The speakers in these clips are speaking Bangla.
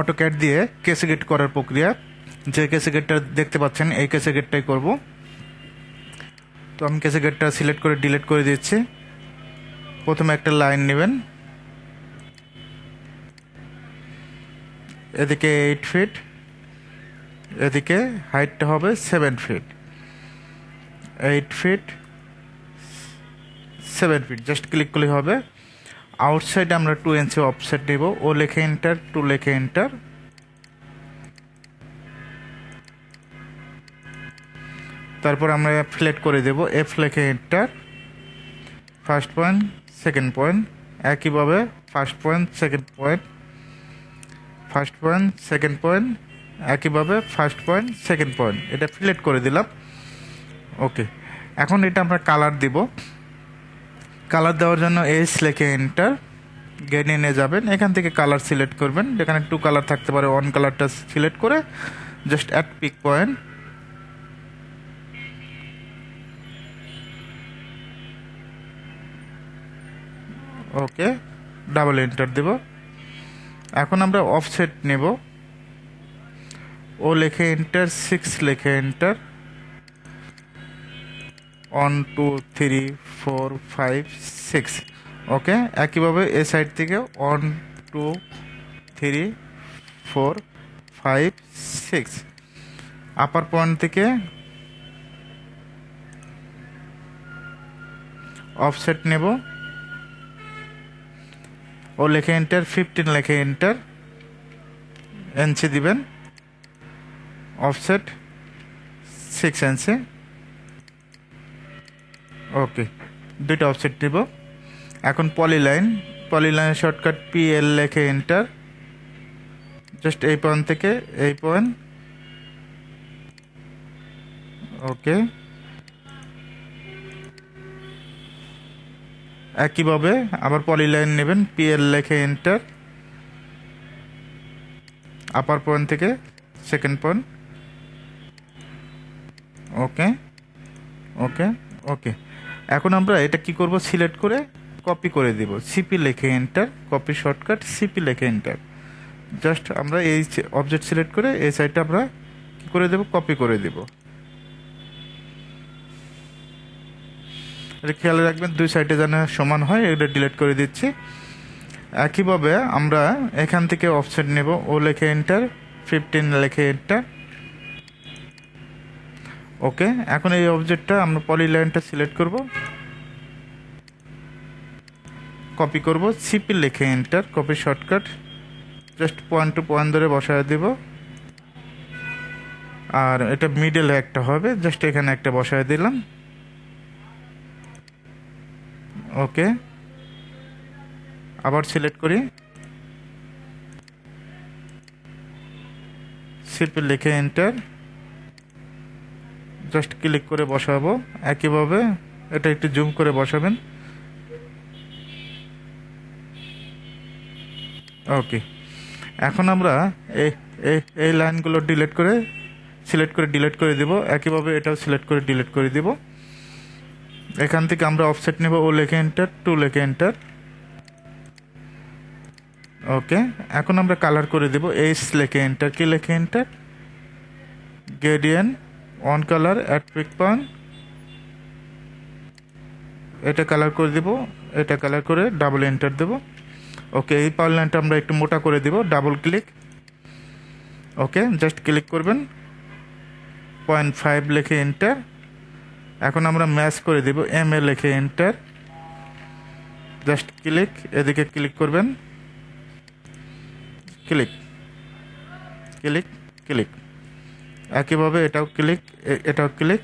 অটোক্যাড দিয়ে কেসে গেট করার প্রক্রিয়া। যে কেসে গেটটা দেখতে পাচ্ছেন, এই কেসে গেটটাই করব। তো আমি কেসে গেটটা সিলেক্ট করে ডিলিট করে দিচ্ছি। প্রথমে একটা লাইন নেবেন। এদিকে এইট ফিট এদিকে হাইটটা হবে seven feet eight feet seven feet just click করলে হবে। আউটসাইডে আমরা টু ইঞ্চি অফসেট নেব ও লেখে এন্টার টু লেখে এন্টার তারপর আমরা ফ্লেট করে দেব। এফ লেখে enter first point second point একইভাবে first point second point first point second point একইভাবে ফার্স্ট পয়েন্ট সেকেন্ড পয়েন্ট এটা ফিলেট করে দিলাম। ওকে এখন এটা আমরা কালার দিব। কালার দেওয়ার জন্য এস লেখে এন্টার নিয়ে যাবেন, এখান থেকে কালার সিলেক্ট করবেন, যেখানে টু কালার থাকতে পারে ওয়ান কালারটা সিলেক্ট করে just at pick point okay double enter দেব। এখন আমরা অফসেট নেব। ও লেখে এন্টার সিক্স লেখে enter one two three four five six okay একইভাবে এ সাইড থেকে one two three four five six upper point থেকে অফসেট নেব। ও লেখে এন্টার ফিফটিন লেখে এন্টার এনসি দিবেন। Offset six N C okay দুইটা অফসেট দেব। এখন polyline polyline shortcut P L লেখে এন্টার জাস্ট এই পয়েন্ট থেকে এই পয়েন্ট ওকে একইভাবে আবার পলিলাইন নেবেন পি এল লেখে এন্টার আপার পয়েন্ট থেকে second point okay okay okay এখন আমরা এটা কি করব? সিলেক্ট করে কপি করে দিব। সিপি লেখে এন্টার কপি শর্টকাট সিপি লেখে এন্টার জাস্ট আমরা এই অবজেক্ট সিলেক্ট করে এই সাইডটা আমরা কি করে দেব? কপি করে দেব। এটা খেয়াল রাখবেন, দুই সাইডে যেন সমান হয় এটা ডিলিট করে দিচ্ছি। একইভাবে আমরা এখান থেকে অফসেট নেব। ও লেখে এন্টার ফিফটিন লেখে এন্টার ওকে, এখন এই অবজেক্টটা আমরা পলিলাইনটা সিলেক্ট করব। কপি করব সিপি লিখে enter copy shortcut just point to point ধরে বসায় দেব। আর এটা মিডল একটা হবে জাস্ট এখানে একটা বসায় দিলাম। ওকে, আবার সিলেক্ট করি। সিপি লিখে এন্টার জাস্ট ক্লিক করে বসাবো। একইভাবে এটা একটু জুম করে বসাবেন। ওকে এখন আমরা এই লাইনগুলো ডিলিট করে সিলেক্ট করে ডিলিট করে দিব। একইভাবে এটাও সিলেক্ট করে ডিলিট করে দিব। এখান থেকে আমরা অফসেট নেব, ও লেখে এন্টার টু লেখে এন্টার ওকে এখন আমরা কালার করে দেব এইচ লেখে এন্টার কি লেখে enter gradient on colour at pick point এটা কালার করে দেব, এটা কালার করে ডাবল এন্টার দেব। ওকে এই পাওয়ার লাইনটা আমরা একটু মোটা করে দেব double click okay just click করবেন। পয়েন্ট ফাইভ লেখে এন্টার এখন আমরা ম্যাচ করে দেব এম এ লেখে এন্টার জাস্ট ক্লিক এদিকে ক্লিক করবেন। ক্লিক ক্লিক ক্লিক একইভাবে এটাও ক্লিক এটাও ক্লিক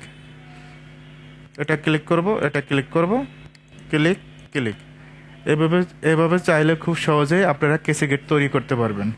এটা ক্লিক করব, এটা ক্লিক করব। ক্লিক ক্লিক এভাবে এভাবে চাইলে খুব সহজেই আপনারা কেসে গেট তৈরি করতে পারবেন।